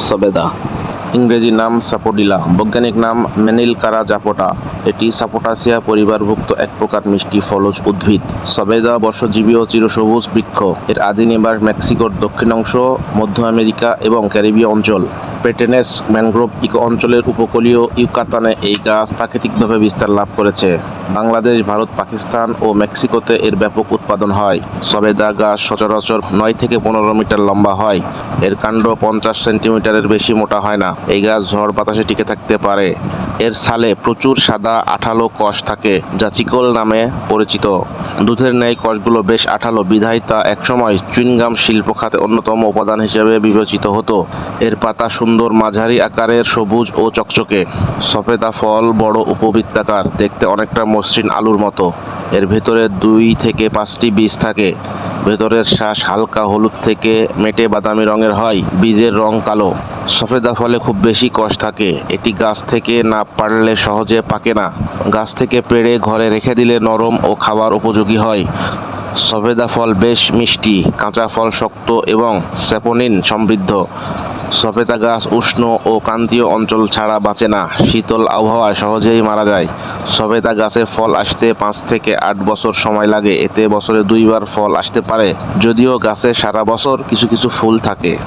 সবেদা। ইংরেজি নাম সাপোডিলা, বৈজ্ঞানিক নাম মেনিলকারা জাপোটা। এটি সাপোটাসিয়া পরিবারভুক্ত এক প্রকার মিষ্টি ফলজ উদ্ভিদ। সবেদা বর্ষজীবী ও চিরসবুজ বৃক্ষ। এর আদি নিবাস মেক্সিকোর দক্ষিণাংশ, মধ্য আমেরিকা এবং ক্যারিবীয় অঞ্চল। পেটেনেস ম্যানগ্রোভ ইকো অঞ্চলের উপকূলীয় ইউকাতানে এই গাছ প্রাকৃতিকভাবে বিস্তার লাভ করেছে। বাংলাদেশ, ভারত, পাকিস্তান ও মেক্সিকোতে এর ব্যাপক উৎপাদন হয়। সবেদা গাছ সচরাচর নয় থেকে পনেরো মিটার লম্বা হয়। এর কাণ্ড পঞ্চাশ সেন্টিমিটারের বেশি মোটা হয় না। এই গাছ ঝড় বাতাসে টিকে থাকতে পারে। এর সালে প্রচুর সাদা আঠালো কষ থাকে, যা চিকল নামে পরিচিত। দুধের ন্যায় কষগুলো বেশ আঠালো। বিধায়িতা একসময় চুইনগাম শিল্প খাতে অন্যতম উপাদান হিসেবে বিবেচিত হতো। এর পাতা সুন্দর মাঝারি আকারের সবুজ ও চকচকে। সফেদা ফল বড় উপবৃত্তাকার, দেখতে অনেকটা মসৃণ আলুর মতো। এর ভেতরে দুই থেকে পাঁচটি বীজ থাকে। ভেতরের শ্বাস হালকা হলুদ থেকে মেটে বাদামি রঙের হয়, বীজের রং কালো। সফেদা ফলে খুব বেশি কষ থাকে। এটি গাছ থেকে না পারলে সহজে পাকে না। গাছ থেকে পেড়ে ঘরে রেখে দিলে নরম ও খাবার উপযোগী হয়। সফেদা ফল বেশ মিষ্টি, কাঁচা ফল শক্ত এবং স্যাপোনিন সমৃদ্ধ। সফেদা গাছ উষ্ণ ও ক্রান্তীয় অঞ্চল ছাড়া বাঁচে না। শীতল আবহাওয়ায় সহজেই মারা যায়। সফেদা গাছে ফল আসতে পাঁচ থেকে আট বছর সময় লাগে। এতে বছরে দুইবার ফল আসতে পারে। যদিও গাছে সারা বছর কিছু কিছু ফুল থাকে।